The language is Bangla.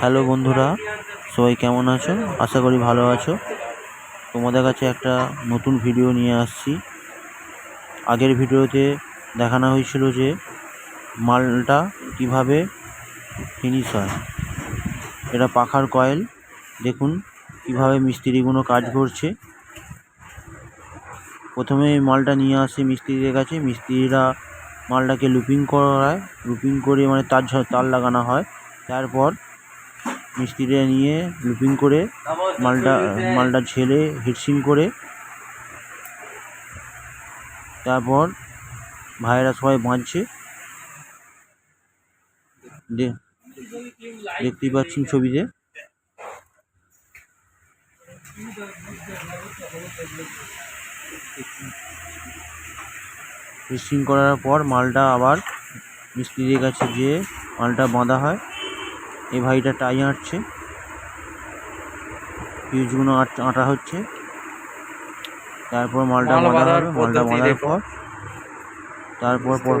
হ্যালো বন্ধুরা, সবাই কেমন আছো? আশা করি ভালো আছো। তোমাদের কাছে একটা নতুন ভিডিও নিয়ে আসছি। আগের ভিডিওতে দেখানো হয়েছিল যে মালটা কীভাবে ফিনিশ হয়। এটা পাখার কয়েল। দেখুন কীভাবে মিস্ত্রিগুলো কাজ করছে। প্রথমে মালটা নিয়ে আসে মিস্ত্রিদের কাছে। মিস্ত্রিরা মালটাকে লুপিং করায়। লুপিং করে মানে তার তার লাগানো হয়। তারপর মিস্ত্রিরা নিয়ে লুপিং করে মালটা মালটা ঝেলে হিটসিং করে তারপর ভাইয়েরা সবাই বাঁধছে। দেখতেই পাচ্ছেন ছবিতে। হিটসিং করার পর মালটা আবার মিস্ত্রির কাছে যেয়ে মালটা বাঁধা হয়। এই ভাইটা টাই আঁটছে। ফিউজগুলো আট আঁটা হচ্ছে। তারপর মালটা মাল বাঁধা হবে মালটা বাঁধার পর। তারপর পর?